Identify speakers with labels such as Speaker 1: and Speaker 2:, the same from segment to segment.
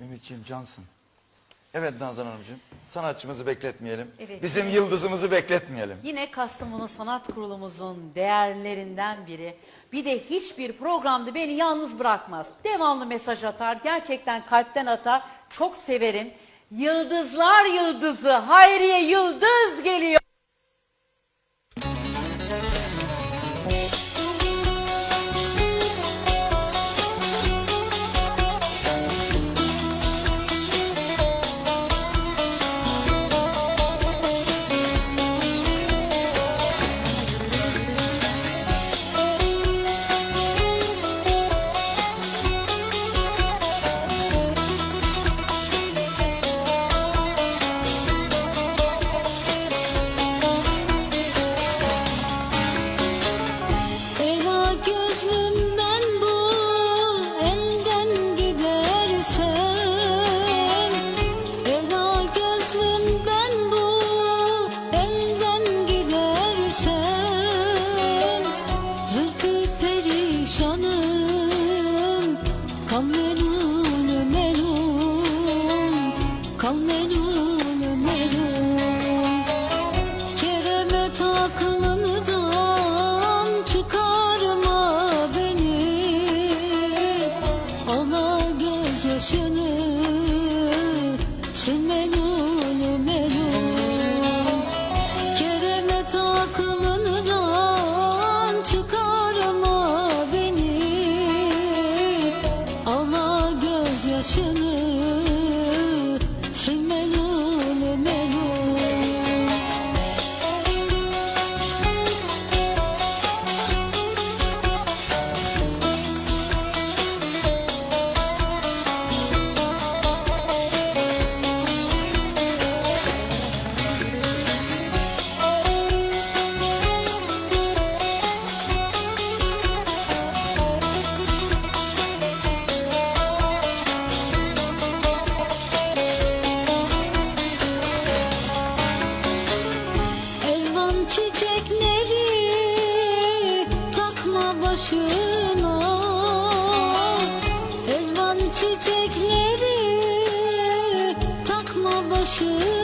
Speaker 1: Ümitciğim cansın. Evet Nazan Hanımcığım, sanatçımızı bekletmeyelim.
Speaker 2: Evet.
Speaker 1: Bizim yıldızımızı bekletmeyelim.
Speaker 2: Yine Kastamonu Sanat Kurulumuzun değerlerinden biri. Bir de hiçbir programda beni yalnız bırakmaz. Devamlı mesaj atar, gerçekten kalpten atar. Çok severim. Yıldızlar Yıldızı Hayriye Yıldız geliyor. Jesus, you knew. ışığı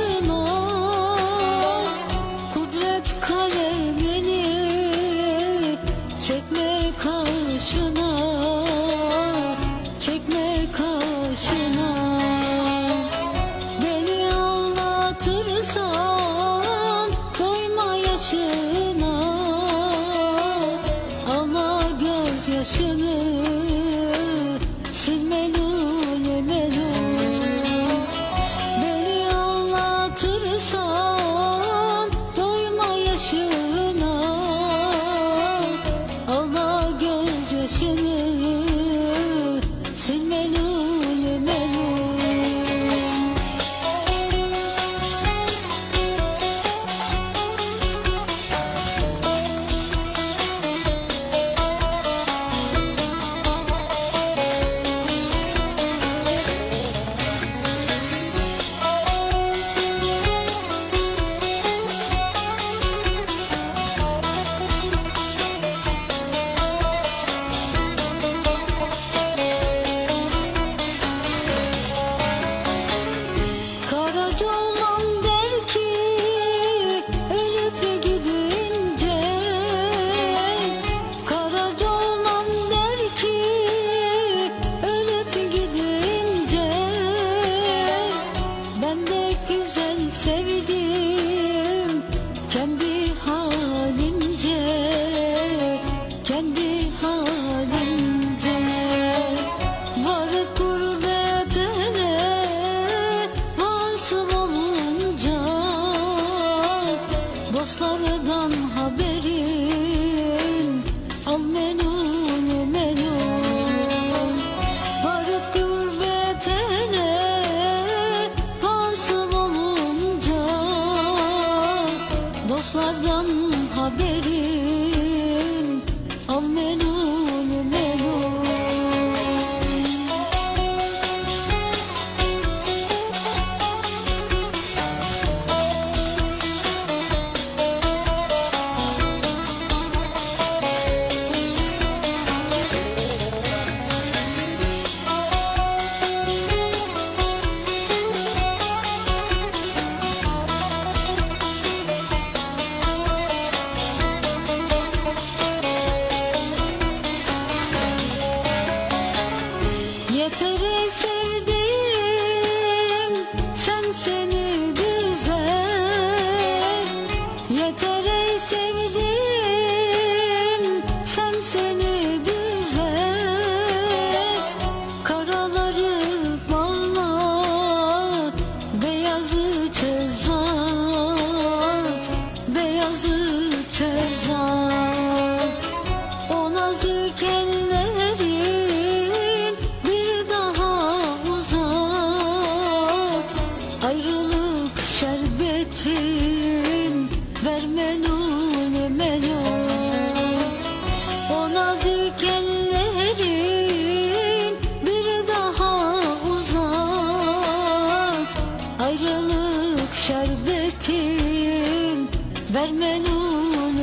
Speaker 2: don't know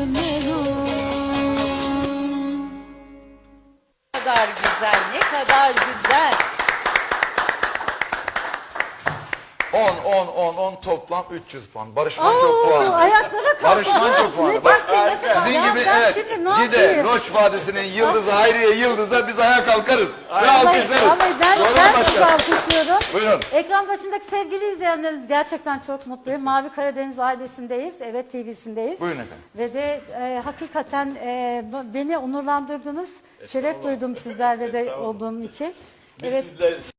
Speaker 3: Ne kadar güzel, ne kadar güzel.
Speaker 1: 10, 10, 10, 10 toplam 300 puan. Barışman çok puan.
Speaker 4: Ayaklara kalktı.
Speaker 1: Barışman çok puan. Bak, sizin gibi
Speaker 4: Ben
Speaker 1: evet.
Speaker 4: şimdi ne
Speaker 1: Cide,
Speaker 4: yapayım?
Speaker 1: Loç Vadisi'nin yıldızı Hayriye Yıldız'a biz ayağa kalkarız. Ve
Speaker 4: Vallahi-
Speaker 1: alkışlarız.
Speaker 4: vallahi ben,
Speaker 1: Doğru mu
Speaker 4: ben sizi alkışlıyorum.
Speaker 1: Buyurun.
Speaker 4: Ekran başındaki sevgili izleyenlerimiz gerçekten çok mutluyum. Mavi Karadeniz ailesindeyiz. Evet TV'sindeyiz.
Speaker 1: Buyurun efendim.
Speaker 4: Ve de e, hakikaten e, beni onurlandırdınız. Şeref duydum sizlerle de olduğum için. evet.